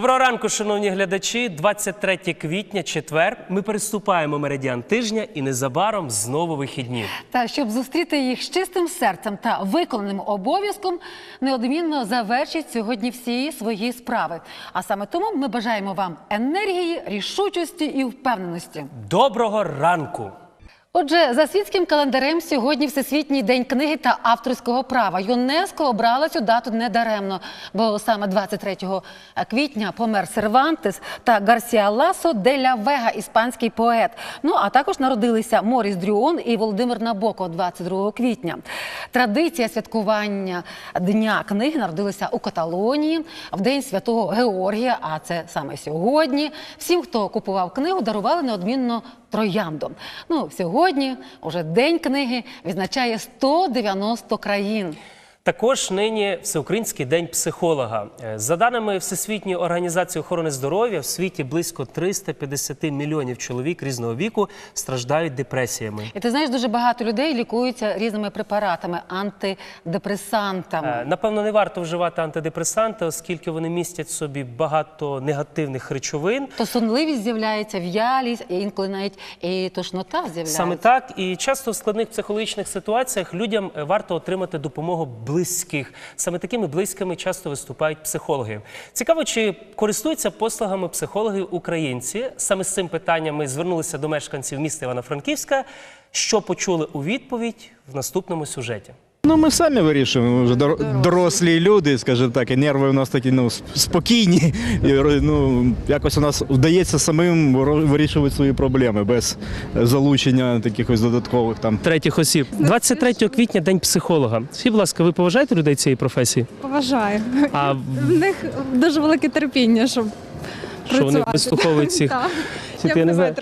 ранку, шановні глядачі. 23 квітня, четвер. Ми переступаємо меридіан тижня і незабаром знову вихідні. Та щоб зустріти їх з чистим серцем та виконаним обов'язком, неодмінно завершіть сьогодні всі свої справи. А саме тому ми бажаємо вам енергії, рішучості і впевненості. Доброго ранку! Отже, за світським календарем сьогодні Всесвітній день книги та авторського права. ЮНЕСКО обрала цю дату недаремно, бо саме 23 квітня помер Сервантес та Гарсіа Ласо де ля Вега, іспанський поет. Ну а також народилися Моріс Дрюон і Володимир Набоков 22 квітня. Традиція святкування Дня книги народилася у Каталонії в день святого Георгія. А це саме сьогодні. Всім, хто купував книгу, дарували неодмінно троянду. Ну, сьогодні уже День книги відзначає 190 країн. Також нині Всеукраїнський день психолога. Е, За даними Всесвітньої організації охорони здоров'я, в світі близько 350 мільйонів чоловік різного віку страждають депресіями. І ти знаєш, дуже багато людей лікуються різними препаратами, антидепресантами. Е, Напевно, не варто вживати антидепресанти, оскільки вони містять в собі багато негативних речовин. То сонливість з'являється, в'ялість, інколи навіть і тошнота з'являється. Саме так, і часто в складних психологічних ситуаціях людям е, варто отримати допомогу близьких. Саме такими близькими часто виступають психологи. Цікаво, чи користуються послугами психологів українці. Саме з цим питанням ми звернулися до мешканців міста Івано-Франківська. Що почули у відповідь в наступному сюжеті? Ну, ми самі вирішуємо. Ми вже дорослі люди, скажімо так, і нерви у нас такі ну, спокійні. І, ну, якось у нас вдається самим вирішувати свої проблеми без залучення таких ось додаткових там. Третіх осіб. 23 квітня день психолога. Скажіть, будь ласка, ви поважаєте людей цієї професії? Поважаю. А В них дуже велике терпіння, щоб що вони працювати. вислуховують всіх? Так. Чи Я не не знаю?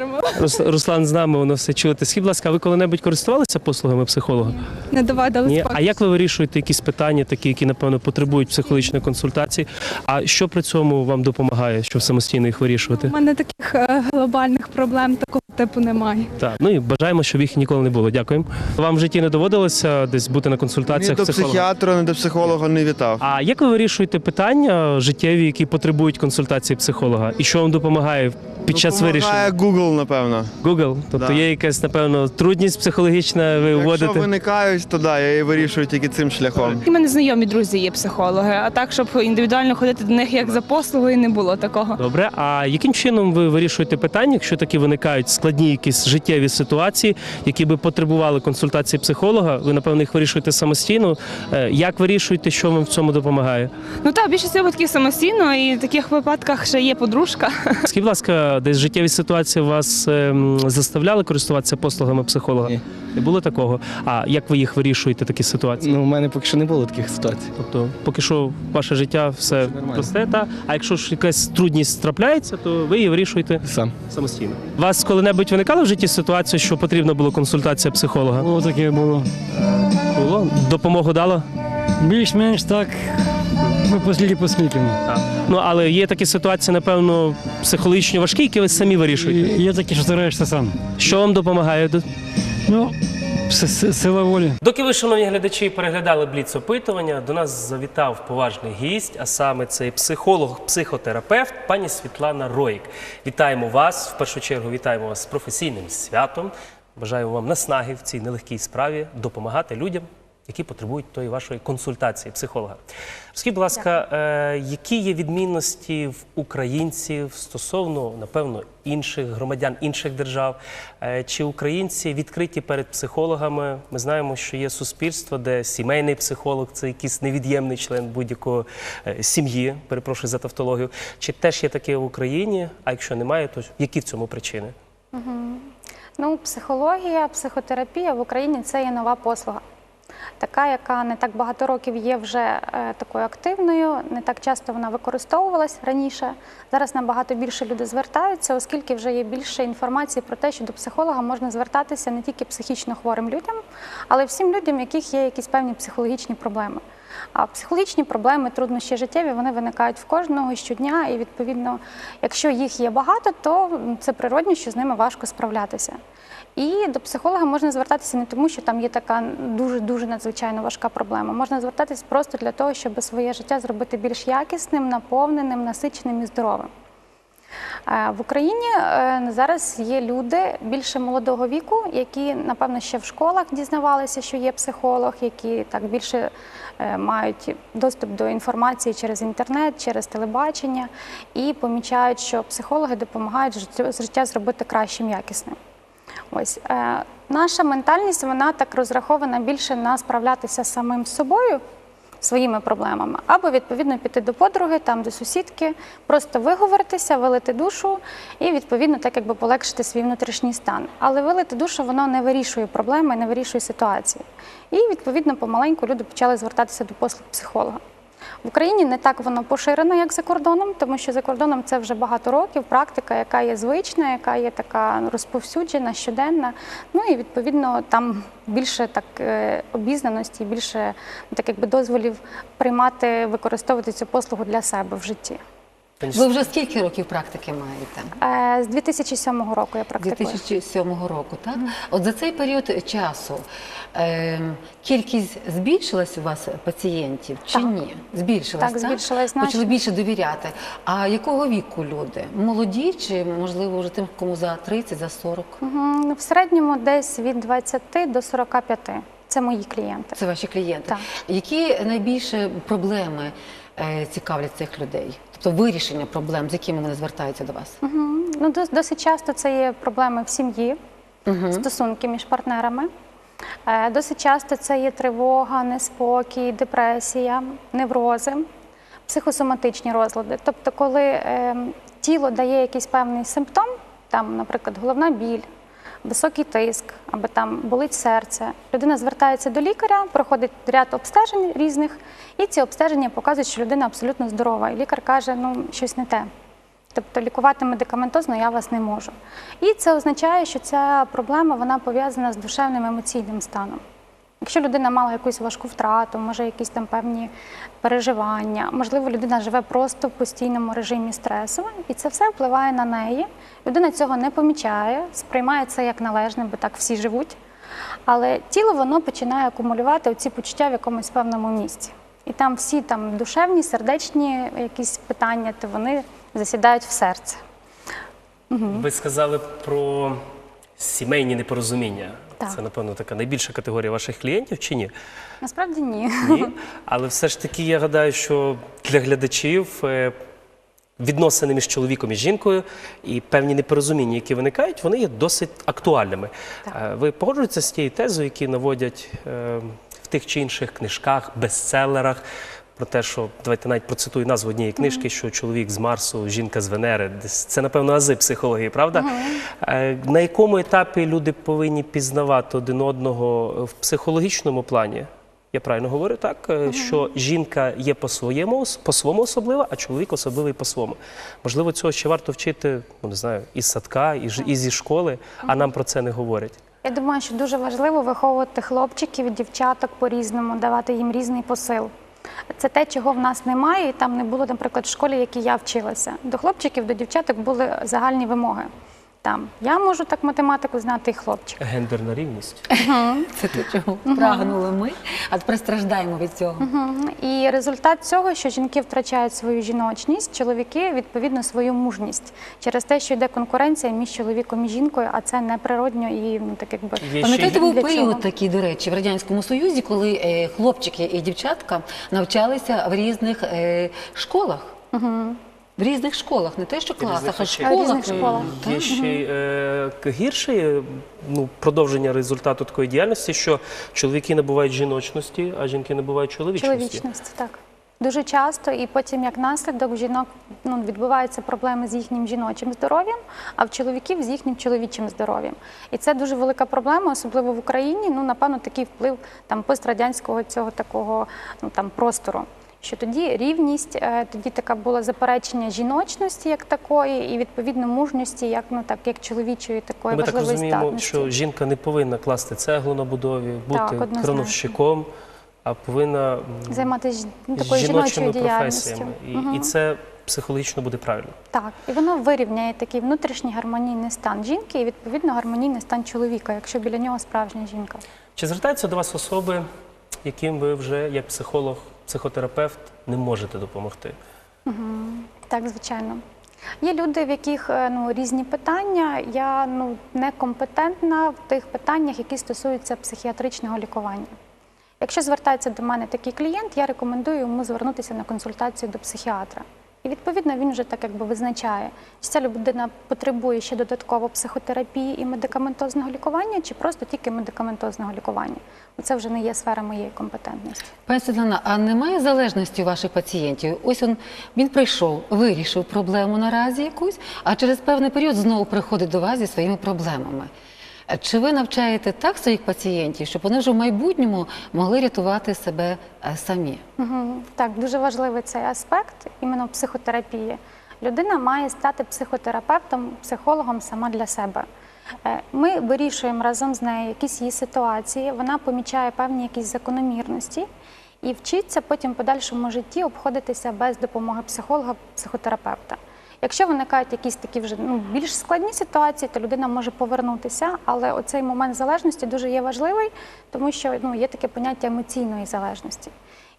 Руслан з нами, воно все чути. Скажіть, будь ласка, а ви коли-небудь користувалися послугами психолога? Не доводилось Ні. поки. А як ви вирішуєте якісь питання, такі, які напевно потребують психологічної консультації? А що при цьому вам допомагає, щоб самостійно їх вирішувати? У мене таких е, глобальних проблем такого типу немає. Так, ну і бажаємо, щоб їх ніколи не було. Дякуємо. Вам в житті не доводилося десь бути на Ні консультаціях до психолога? психіатра, ні до психолога не вітав. А як ви вирішуєте питання життєві, які потребують консультації психолога? І що вам допомагає під час вирішення? Google, напевно. Google? Тобто Да. є якась, напевно, трудність психологічна, ви Якщо вводите? виникають, то да, я її вирішую тільки цим шляхом. У мене знайомі друзі є психологи, а так, щоб індивідуально ходити до них як за послугою, не було такого. Добре, а яким чином ви вирішуєте питання, якщо такі виникають складні якісь життєві ситуації, які би потребували консультації психолога? Ви напевно їх вирішуєте самостійно. Е, Як вирішуєте, що вам в цьому допомагає? Ну так, більшість випадків самостійно, і в таких випадках ще є подружка. Скажіть, будь ласка, десь життєві ситуації вас ем, заставляли користуватися послугами психолога? Ні. Не було такого. А як ви їх вирішуєте, такі ситуації? Ну, у мене поки що не було таких ситуацій. Тобто, поки що ваше життя все просте, та а якщо ж якась трудність трапляється, то ви її вирішуєте Сам. самостійно. У вас коли-небудь виникала в житті ситуація, що потрібна була консультація психолога? Було таке було. Було? Допомогу дала? Більш-менш так. Ми послідні посмітимо. Ну але є такі ситуації, напевно, психологічно важкі, які ви самі вирішуєте. Є такі, що стараєшся сам. Що вам допомагає? Ну, сила волі. Доки ви, шановні глядачі, переглядали бліц опитування, до нас завітав поважний гість, а саме цей психолог, психотерапевт, пані Світлана Роїк. Вітаємо вас. В першу чергу вітаємо вас з професійним святом. Бажаємо вам наснаги в цій нелегкій справі допомагати людям, які потребують тої вашої консультації психолога. Скажіть, будь ласка, е, які є відмінності в українців стосовно, напевно, інших громадян інших держав? Е, чи українці відкриті перед психологами? Ми знаємо, що є суспільство, де сімейний психолог це якийсь невід'ємний член будь-якої е, сім'ї. Перепрошую за тавтологію. Чи теж є таке в Україні? А якщо немає, то які в цьому причини? Ну, психологія, психотерапія в Україні це є нова послуга. Така, яка не так багато років є вже е, такою активною, не так часто вона використовувалась раніше. Зараз набагато більше люди звертаються, оскільки вже є більше інформації про те, що до психолога можна звертатися не тільки психічно хворим людям, але й всім людям, у яких є якісь певні психологічні проблеми. А психологічні проблеми, труднощі життєві, вони виникають в кожного щодня, і відповідно, якщо їх є багато, то це природньо, що з ними важко справлятися. І до психолога можна звертатися не тому, що там є така дуже дуже надзвичайно важка проблема. Можна звертатись просто для того, щоб своє життя зробити більш якісним, наповненим, насиченим і здоровим. Е, В Україні е, зараз є люди більше молодого віку, які, напевно, ще в школах дізнавалися, що є психолог, які так більше е, мають доступ до інформації через інтернет, через телебачення, і помічають, що психологи допомагають життя зробити кращим, якісним. Ось е, наша ментальність вона так розрахована більше на справлятися самим собою, своїми проблемами, або відповідно піти до подруги, там до сусідки, просто виговоритися, вилити душу і відповідно так якби полегшити свій внутрішній стан. Але вилити душу воно не вирішує проблеми, не вирішує ситуації. І відповідно помаленьку люди почали звертатися до послуг психолога. В Україні не так воно поширено, як за кордоном, тому що за кордоном це вже багато років, практика, яка є звична, яка є така розповсюджена, щоденна. Ну і відповідно там більше так е, обізнаності, більше так якби дозволів приймати, використовувати цю послугу для себе в житті. Ви вже скільки років практики маєте? Е, З 2007 року я практикую. 2007 року, так? От за цей період часу е, кількість збільшилась у вас пацієнтів чи Так. ні? Збільшилась, Так, збільшилась значно. Почали більше довіряти. А якого віку люди? Молоді чи, можливо, вже тим, кому за 30, за 40? Мгм. В середньому десь від 20 до 45. Це мої клієнти. Це ваші клієнти. Так. Які найбільше проблеми цікавлять цих людей? Тобто вирішення проблем, з якими вони звертаються до вас? Мгм. Ну, досить часто це є проблеми в сім'ї, стосунки між партнерами. Е, Досить часто це є тривога, неспокій, депресія, неврози, психосоматичні розлади. Тобто, коли е, тіло дає якийсь певний симптом, там, наприклад, головна біль, високий тиск, або там болить серце, людина звертається до лікаря, проходить ряд обстежень різних, і ці обстеження показують, що людина абсолютно здорова. І лікар каже, ну щось не те. Тобто лікувати медикаментозно я вас не можу. І це означає, що ця проблема вона пов'язана з душевним емоційним станом. Якщо людина мала якусь важку втрату, може якісь там певні переживання, можливо, людина живе просто в постійному режимі стресу, і це все впливає на неї. Людина цього не помічає, сприймає це як належне, бо так всі живуть. Але тіло воно починає акумулювати ці почуття в якомусь певному місці. І там всі там душевні, сердечні якісь питання, то вони засідають в серце. Ви сказали про сімейні непорозуміння. Так. Це, напевно, така найбільша категорія ваших клієнтів чи ні? Насправді ні. Ні. Але все ж таки я гадаю, що для глядачів е, відносини між чоловіком і жінкою і певні непорозуміння, які виникають, вони є досить актуальними. Так. Е, Ви погоджуєтеся з тією тезою, які наводять е, в тих чи інших книжках, бестселерах. Про те, що давайте навіть процитую назву однієї книжки, що чоловік з Марсу, жінка з Венери. Це, напевно, ази психології, правда? Е, На якому етапі люди повинні пізнавати один одного в психологічному плані? Я правильно говорю так, е, що жінка є по-своєму, по-своєму особлива, а чоловік особливий по-своєму. Можливо, цього ще варто вчити, ну не знаю, із садка, із, і зі школи, а нам про це не говорять. Я думаю, що дуже важливо виховувати хлопчиків і дівчаток по-різному, давати їм різний посил. Це те, чого в нас немає, і там не було, наприклад, в школі, в якій я вчилася. До хлопчиків, до дівчаток були загальні вимоги. Там я можу так математику знати, і хлопчик. Гендерна рівність. Це те, чого прагнули ми, а тепер страждаємо від цього. І результат цього, що жінки втрачають свою жіночність, чоловіки відповідно свою мужність через те, що йде конкуренція між чоловіком і жінкою, а це неприродньо і ну так якби Пам'ятаєте, був період такий, до речі, в радянському союзі, коли е, хлопчики і дівчатка навчалися в різних е, школах. В різних школах, не те, що класах, а школах. різних школах. Є ще й е, гірше ну, продовження результату такої діяльності, що чоловіки набувають жіночності, а жінки набувають чоловічності. чоловічності, так. Дуже часто, і потім, як наслідок, в жінок ну, відбуваються проблеми з їхнім жіночим здоров'ям, а в чоловіків з їхнім чоловічим здоров'ям. І це дуже велика проблема, особливо в Україні. Ну, напевно, такий вплив там пострадянського цього такого ну, там, простору. Що тоді рівність, е, тоді така була заперечення жіночності як такої, і відповідно мужності, як ну так як чоловічої такої Ми так розуміємо, здатності. що жінка не повинна класти цеглу на будові, бути крановщиком, а повинна Займатися ну, такою жіночою діяльністю. професіями. І, і це психологічно буде правильно. Так, і воно вирівняє такий внутрішній гармонійний стан жінки і відповідно гармонійний стан чоловіка, якщо біля нього справжня жінка. Чи звертаються до вас особи, яким ви вже як психолог, психотерапевт не можете допомогти? Так, звичайно. Є люди, в яких е, ну, різні питання. Я ну, некомпетентна в тих питаннях, які стосуються психіатричного лікування. Якщо звертається до мене такий клієнт, я рекомендую йому звернутися на консультацію до психіатра. І відповідно він вже так якби визначає, чи ця людина потребує ще додатково психотерапії і медикаментозного лікування, чи просто тільки медикаментозного лікування. Це вже не є сфера моєї компетентності. Пані Світлана, а немає залежності у ваших пацієнтів? Ось він, він прийшов, вирішив проблему наразі якусь, а через певний період знову приходить до вас зі своїми проблемами. Чи ви навчаєте так своїх пацієнтів, щоб вони вже в майбутньому могли рятувати себе е, самі? Так, дуже важливий цей аспект іменно психотерапії. Людина має стати психотерапевтом, психологом сама для себе. Е, Ми вирішуємо разом з нею якісь її ситуації, вона помічає певні якісь закономірності і вчиться потім в подальшому житті обходитися без допомоги психолога, психотерапевта. Якщо виникають якісь такі вже ну, більш складні ситуації, то людина може повернутися, але оцей момент залежності дуже є важливий, тому що ну, є таке поняття емоційної залежності.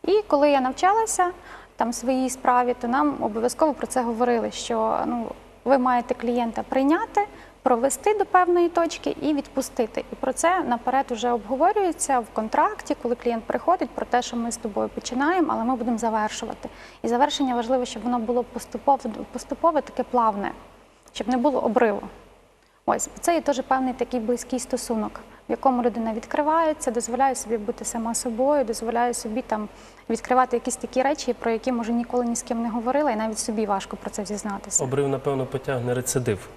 І коли я навчалася там своїй справі, то нам обов'язково про це говорили, що ну, ви маєте клієнта прийняти, провести до певної точки і відпустити. І про це наперед вже обговорюється в контракті, коли клієнт приходить, про те, що ми з тобою починаємо, але ми будемо завершувати. І завершення важливо, щоб воно було поступове, поступове таке плавне, щоб не було обриву. Ось це є теж певний такий близький стосунок, в якому людина відкривається, дозволяє собі бути сама собою, дозволяє собі там відкривати якісь такі речі, про які може ніколи ні з ким не говорила, і навіть собі важко про це зізнатися. Обрив, напевно, потягне рецидив.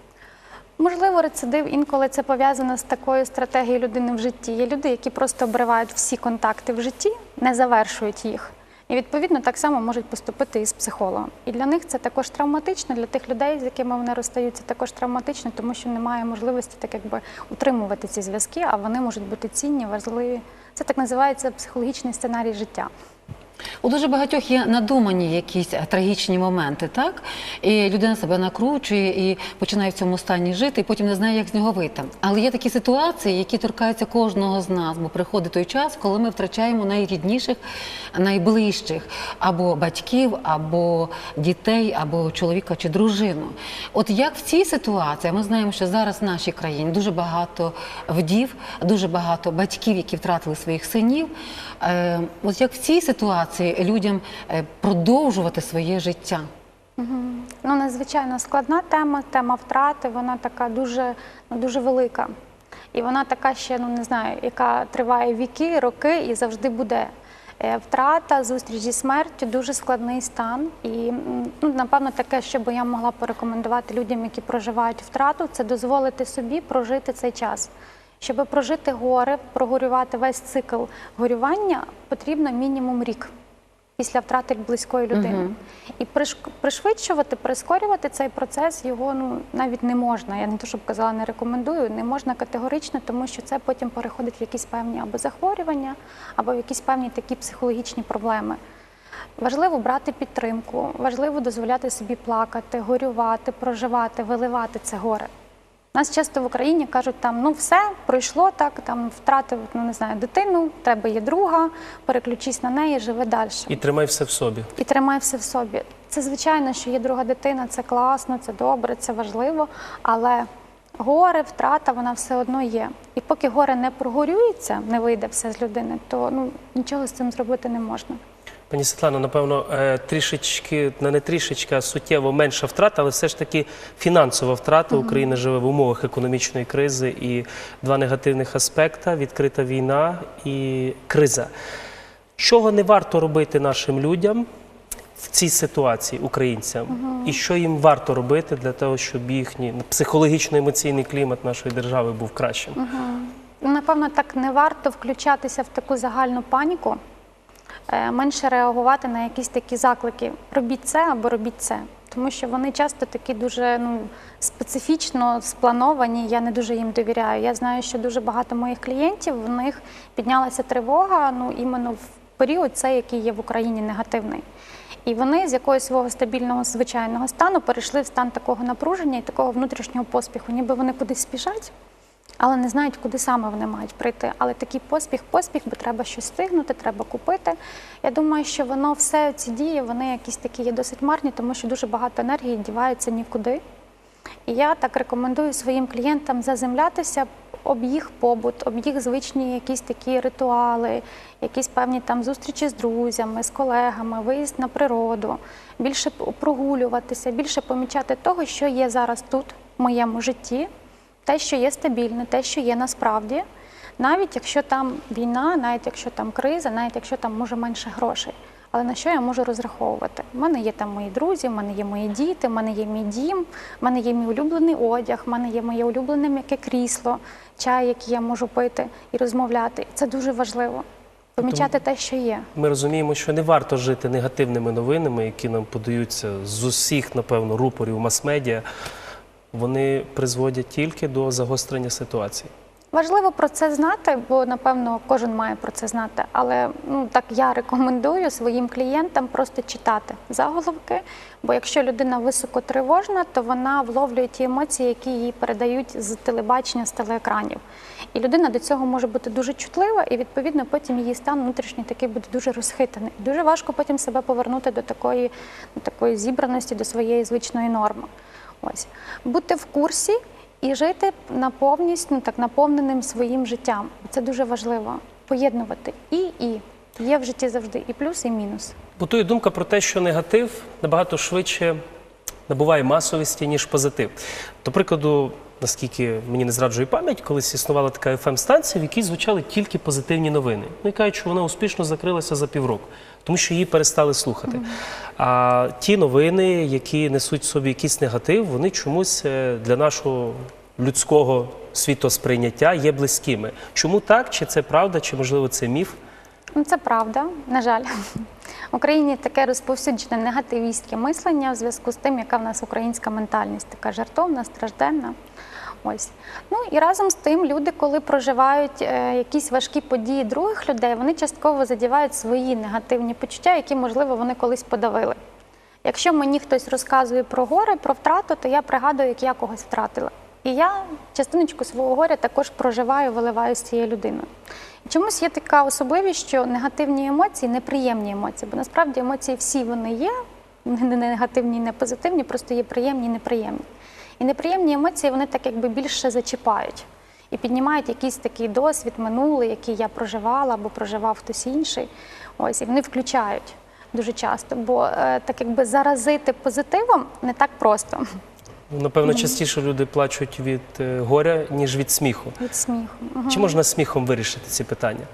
Можливо, рецидив інколи це пов'язано з такою стратегією людини в житті. Є люди, які просто обривають всі контакти в житті, не завершують їх. І відповідно так само можуть поступити і з психологом. І для них це також травматично, для тих людей, з якими вони розстаються, також травматично, тому що немає можливості так якби утримувати ці зв'язки, а вони можуть бути цінні, важливі. Це так називається психологічний сценарій життя. У дуже багатьох є надумані якісь е, трагічні моменти, так? І людина себе накручує і починає в цьому стані жити, і потім не знає, як з нього вийти. Але є такі ситуації, які торкаються кожного з нас, бо приходить той час, коли ми втрачаємо найрідніших, найближчих або батьків, або дітей, або чоловіка чи дружину. От як в цій ситуації, ми знаємо, що зараз в нашій країні дуже багато вдів, дуже багато батьків, які втратили своїх синів. Е, Ось як в цій ситуації людям е, продовжувати своє життя? Ну, надзвичайно складна тема, тема втрати, вона така дуже, ну, дуже велика. І вона така ще, ну не знаю, яка триває віки, роки і завжди буде. Е, Втрата, зустріч зі смертю дуже складний стан. І ну, напевно, таке, що би я могла порекомендувати людям, які проживають втрату, це дозволити собі прожити цей час. Щоб прожити горе, прогорювати весь цикл горювання, потрібно мінімум рік після втрати близької людини. І пришвидшувати, прискорювати цей процес його ну навіть не можна. Я не то, щоб казала, не рекомендую, не можна категорично, тому що це потім переходить в якісь певні або захворювання, або в якісь певні такі психологічні проблеми. Важливо брати підтримку, важливо дозволяти собі плакати, горювати, проживати, виливати це горе. Нас часто в Україні кажуть, там ну все пройшло так, там втратив ну не знаю дитину, в тебе є друга, переключись на неї, живи далі. І тримай все в собі. І тримай все в собі. Це звичайно, що є друга дитина, це класно, це добре, це важливо, але горе, втрата, вона все одно є. І поки горе не прогорюється, не вийде все з людини, то ну нічого з цим зробити не можна. Пані Світлано, напевно, е, трішечки, ну, не трішечки, а суттєво менша втрата, але все ж таки фінансова втрата. Україна живе в умовах економічної кризи і два негативних аспекти відкрита війна і криза. Чого не варто робити нашим людям в цій ситуації, українцям, і що їм варто робити для того, щоб їхній психологічно-емоційний клімат нашої держави був кращим? Ну, Напевно, так не варто включатися в таку загальну паніку, менше реагувати на якісь такі заклики. Робіть це або робіть це. Тому що вони часто такі дуже ну, специфічно сплановані, я не дуже їм довіряю. Я знаю, що дуже багато моїх клієнтів в них піднялася тривога ну, іменно в період, цей, який є в Україні негативний. І вони з якогось свого стабільного звичайного стану перейшли в стан такого напруження і такого внутрішнього поспіху, ніби вони кудись спішать. Але не знають, куди саме вони мають прийти. Але такий поспіх, поспіх, бо треба щось встигнути, треба купити. Я думаю, що воно все ці дії, вони якісь такі є досить марні, тому що дуже багато енергії дівається нікуди. І я так рекомендую своїм клієнтам заземлятися об їх побут, об їх звичні якісь такі ритуали, якісь певні там зустрічі з друзями, з колегами, виїзд на природу, більше прогулюватися, більше помічати того, що є зараз тут, в моєму житті, те, що є стабільне, те, що є насправді. Навіть якщо там війна, навіть якщо там криза, навіть якщо там може менше грошей. Але на що я можу розраховувати? У мене є там мої друзі, в мене є мої діти, в мене є мій дім, в мене є мій улюблений одяг, в мене є моє улюблене м'яке крісло, чай, який я можу пити і розмовляти. Це дуже важливо. Помічати те, що є. Ми розуміємо, що не варто жити негативними новинами, які нам подаються з усіх, напевно, рупорів мас-медіа. Вони призводять тільки до загострення ситуації. Важливо про це знати, бо напевно кожен має про це знати. Але ну так я рекомендую своїм клієнтам просто читати заголовки. Бо якщо людина високотривожна, то вона вловлює ті емоції, які їй передають з телебачення, з телеекранів. І людина до цього може бути дуже чутлива, і відповідно потім її стан внутрішній такий буде дуже розхитаний. Дуже важко потім себе повернути до такої, до такої зібраності, до своєї звичної норми. Ось бути в курсі і жити наповність, ну так наповненим своїм життям. Це дуже важливо. Поєднувати і і є в житті завжди і плюс, і мінус. Бутує думка про те, що негатив набагато швидше набуває масовості, ніж позитив. До прикладу, наскільки мені не зраджує пам'ять, колись існувала така FM-станція, в якій звучали тільки позитивні новини. Ну і кажуть, що вона успішно закрилася за півроку, тому що її перестали слухати. А ті новини, які несуть собі якийсь негатив, вони чомусь е, для нашого людського світосприйняття є близькими. Чому так? Чи це правда, чи можливо це міф? Ну це правда, на жаль. В Україні таке розповсюджене негативістське мислення в зв'язку з тим, яка в нас українська ментальність, така жартовна, стражденна. Ось. Ну і разом з тим люди, коли проживають е, якісь важкі події других людей, вони частково задівають свої негативні почуття, які, можливо, вони колись подавили. Якщо мені хтось розказує про горе, про втрату, то я пригадую, як я когось втратила. І я частиночку свого горя також проживаю, виливаю з цією людиною. І чомусь є така особливість, що негативні емоції неприємні емоції, бо насправді емоції всі вони є, не негативні, не позитивні, просто є приємні і неприємні. І неприємні емоції вони так якби більше зачіпають і піднімають якийсь такий досвід минулий, який я проживала або проживав хтось інший. Ось і вони включають дуже часто, бо е, так якби заразити позитивом не так просто Напевно, частіше люди плачуть від е, горя, ніж від сміху. від сміху. Чи можна сміхом вирішити ці питання?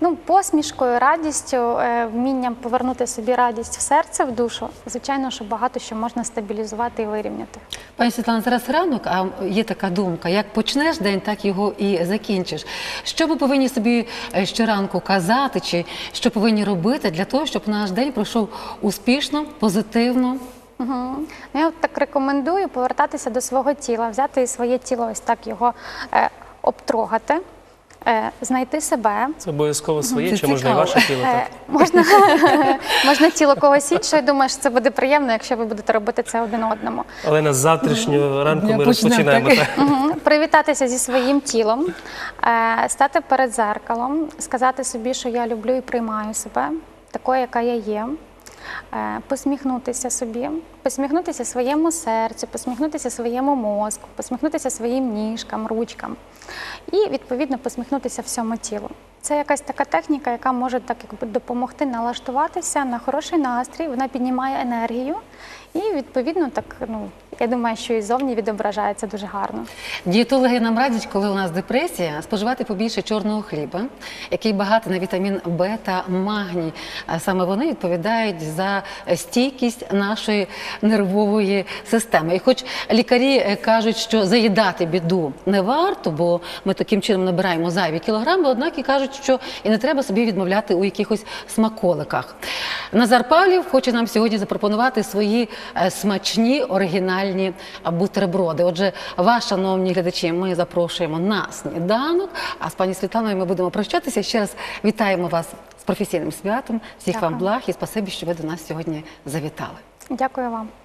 Ну, посмішкою, радістю, е, вмінням повернути собі радість в серце, в душу, звичайно, що багато що можна стабілізувати і вирівняти. Пані Світлана, зараз ранок, а є така думка: як почнеш день, так його і закінчиш. Що ми повинні собі е, щоранку казати, чи що повинні робити для того, щоб наш день пройшов успішно, позитивно? Угу. Ну, я так рекомендую повертатися до свого тіла, взяти своє тіло, ось так його е, обтрогати, знайти себе. Це обов'язково своє, Це чи можна і ваше тіло Е, так? можна, можна тіло когось іншого. Що це буде приємно, якщо ви будете робити це один одному. Але з завтрашнього ранку ми розпочинаємо так? так. Привітатися зі своїм тілом, е, стати перед зеркалом, сказати собі, що я люблю і приймаю себе, такою, яка я є. Е, Посміхнутися собі, посміхнутися своєму серцю, посміхнутися своєму мозку, посміхнутися своїм ніжкам, ручкам і відповідно посміхнутися всьому тілу. Це якась така техніка, яка може так якби допомогти налаштуватися на хороший настрій. Вона піднімає енергію, і відповідно так ну я думаю, що і зовні відображається дуже гарно. Дієтологи нам радять, коли у нас депресія, споживати побільше чорного хліба, який багатий на вітамін Б та магній. Саме вони відповідають за стійкість нашої нервової системи. І хоч лікарі е, кажуть, що заїдати біду не варто, бо ми таким чином набираємо зайві кілограми, однак і кажуть, що і не треба собі відмовляти у якихось смаколиках. Назар Павлів хоче нам сьогодні запропонувати свої е, смачні оригінальні е, бутерброди. Отже, вас, шановні глядачі, ми запрошуємо на сніданок. А з пані Світланою ми будемо прощатися. Ще раз вітаємо вас з професійним святом. Всіх вам благ і спасибі, що ви до нас сьогодні завітали. Дякую вам.